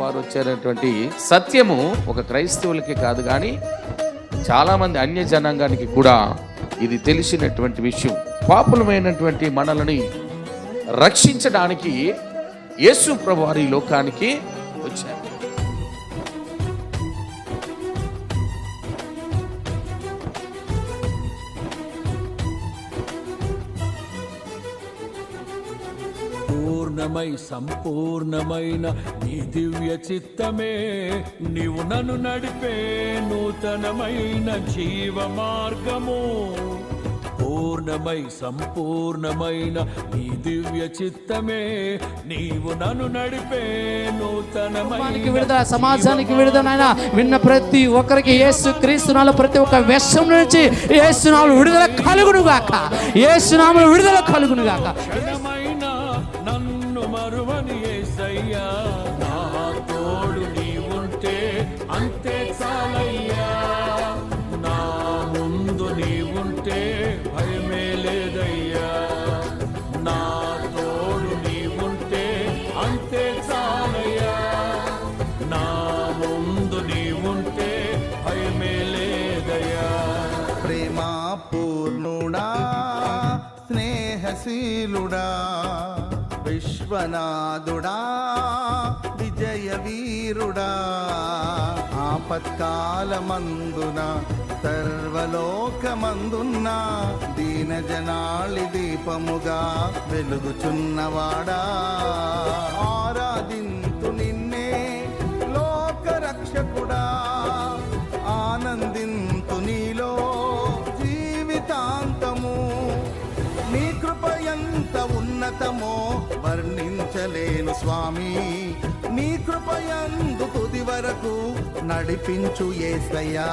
వారు ప్రభువారు వచ్చేటటువంటి సత్యము ఒక క్రైస్తవులకి కాదు కానీ చాలామంది అన్య జనాంగానికి కూడా ఇది తెలిసినటువంటి విషయం. పాపులమైనటువంటి మనల్ని రక్షించడానికి యేసు ప్రభు వారి లోకానికి వచ్చారు. పూర్ణమై సంపూర్ణమైన నీ దివ్య చిత్తమే. నీవు నన్ను నడిపే నూతనమైన జీవ మార్గము పూర్ణమై సంపూర్ణమైన నీ దివ్య చిత్తమే. నీవు నన్ను నడిపే నూతనమైన విడుదల సమాజానికి విడుదల నాయన. విన్న ప్రతి ఒక్కరికి యేసు క్రీస్తునాలు ప్రతి ఒక్క వ్యసం నుంచి ఏసునాములు విడుదల కలుగును గాక ఏసునాములు విడుదల కలుగును గాక క్షణమైన నన్ను మరువని ఏసయ్యా. నా తోడు నీ ఉంటే అంతే చాలయ్యా. నా ముందు నీ ఉంటే భయమే లేదయ్యా. నా తోడు నీ ఉంటే అంతే చాలయ్యా. నా ముందు నీ ఉంటే భయమే లేదయ్యా. ప్రేమ పూర్ణుడా స్నేహశీలుడా విశ్వనాథుడా విజయ వీరుడా. ఆపత్కాలమందున సర్వలోకమందున్న దీన జనాళి దీపముగా వెలుగుచున్నవాడా. ఆరాధింతు నిన్నే లోకరక్షకుడా రక్షకుడా ఉన్నతమో వర్ణించలేను స్వామి. నీ కృపయందు తుది వరకు నడిపించు ఏసయ్యా.